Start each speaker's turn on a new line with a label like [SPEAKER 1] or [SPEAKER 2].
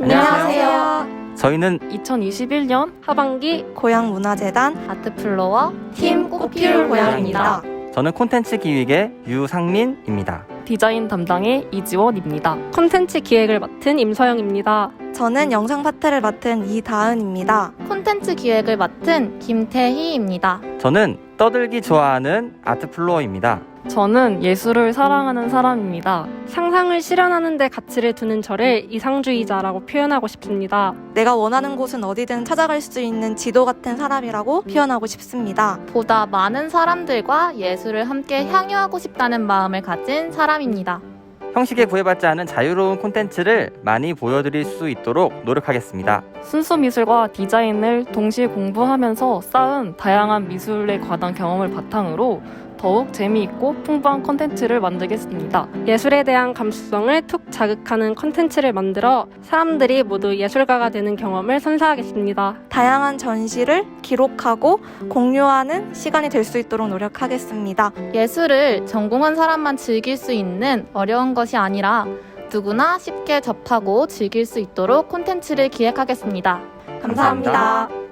[SPEAKER 1] 안녕하세요.
[SPEAKER 2] 저희는
[SPEAKER 3] 2021년
[SPEAKER 1] 하반기 고향문화재단
[SPEAKER 4] 아트플로어
[SPEAKER 1] 팀 꽃피울 고향입니다.
[SPEAKER 2] 저는 콘텐츠 기획의 유상민입니다.
[SPEAKER 3] 디자인 담당의 이지원입니다.
[SPEAKER 1] 콘텐츠 기획을 맡은 임서영입니다. 저는 영상 파트를 맡은 이다은입니다.
[SPEAKER 4] 콘텐츠 기획을 맡은 김태희입니다.
[SPEAKER 2] 저는 떠들기 좋아하는 아트플로어입니다.
[SPEAKER 3] 저는 예술을 사랑하는 사람입니다.
[SPEAKER 1] 상상을 실현하는 데 가치를 두는 저를 이상주의자라고 표현하고 싶습니다. 내가 원하는 곳은 어디든 찾아갈 수 있는 지도 같은 사람이라고 표현하고 싶습니다.
[SPEAKER 4] 보다 많은 사람들과 예술을 함께 향유하고 싶다는 마음을 가진 사람입니다.
[SPEAKER 2] 형식에 구애받지 않은 자유로운 콘텐츠를 많이 보여드릴 수 있도록 노력하겠습니다.
[SPEAKER 3] 순수 미술과 디자인을 동시에 공부하면서 쌓은 다양한 미술에 관한 경험을 바탕으로 더욱 재미있고 풍부한 콘텐츠를 만들겠습니다.
[SPEAKER 1] 예술에 대한 감수성을 툭 자극하는 콘텐츠를 만들어 사람들이 모두 예술가가 되는 경험을 선사하겠습니다. 다양한 전시를 기록하고 공유하는 시간이 될 수 있도록 노력하겠습니다.
[SPEAKER 4] 예술을 전공한 사람만 즐길 수 있는 어려운 것이 아니라 누구나 쉽게 접하고 즐길 수 있도록 콘텐츠를 기획하겠습니다.
[SPEAKER 1] 감사합니다.